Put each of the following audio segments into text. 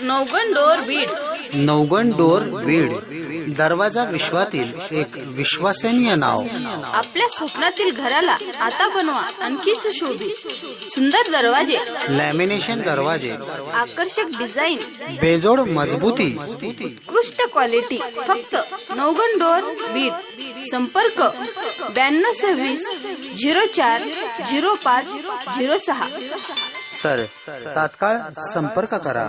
Navgan door Beed. Navgan door Beed. दरवाजा विश्वातील एक विश्वसनीय नाव. आपल्या स्वप्नातील घराला आता बनवा आणखी सुशोभित. सुंदर दरवाजे. लॅमिनेशन दरवाजे. आकर्षक डिझाईन. बेजोड मजबूती. उत्कृष्ट क्वालिटी. फक्त नवगण डोर बीड. संपर्क ब्याण्णव सव्वीस झिरो चार झिरो पाच झिरो सहा. तर तात्काळ संपर्क करा.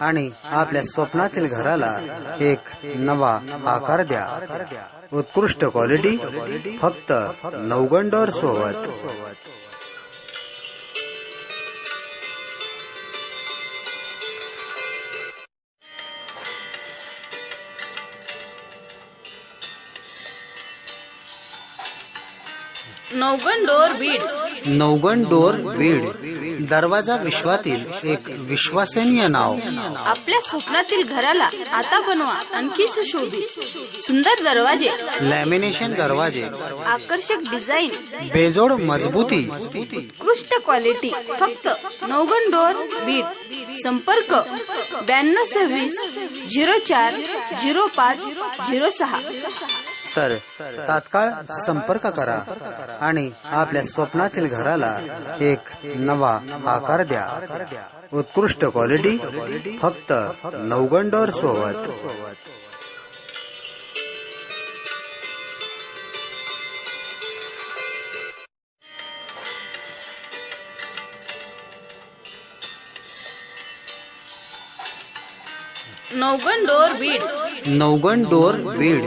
आणि आपल्या स्वप्नातील घराला एक नवा आकार द्या. उत्कृष्ट क्वालिटी फक्त नवगंडोर सोबत. नवगण डोर बीड. नवगण डोर बीड दरवाजा विश्वातील एक विश्वसनीय नाव. आपल्या स्वप्नातील घराला आता बनवा आणखी सुशोभित. सुंदर दरवाजे. लॅमिनेशन दरवाजे. आकर्षक डिझाईन बेजोड मजबूती. उत्कृष्ट क्वालिटी फक्त नवगण डोर बीड. संपर्क ब्याण्णव सव्वीस झिरो चार झिरो पाच झिरो सहा. तर तात्काळ संपर्क करा आणि आपल्या स्वप्नातील घराला एक नवा आकार द्या. उत्कृष्ट क्वालिटी फक्त नवगंडोर सोबत. नवगण डोर बीड. नवगण डोर बीड.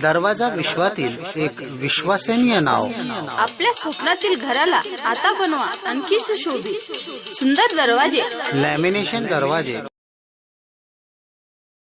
दरवाजा विश्वातील एक विश्वसनीय नाव. आपल्या स्वप्नातील घराला आता बनवा आणखी सुशोभित. सुंदर दरवाजे. लॅमिनेशन दरवाजे.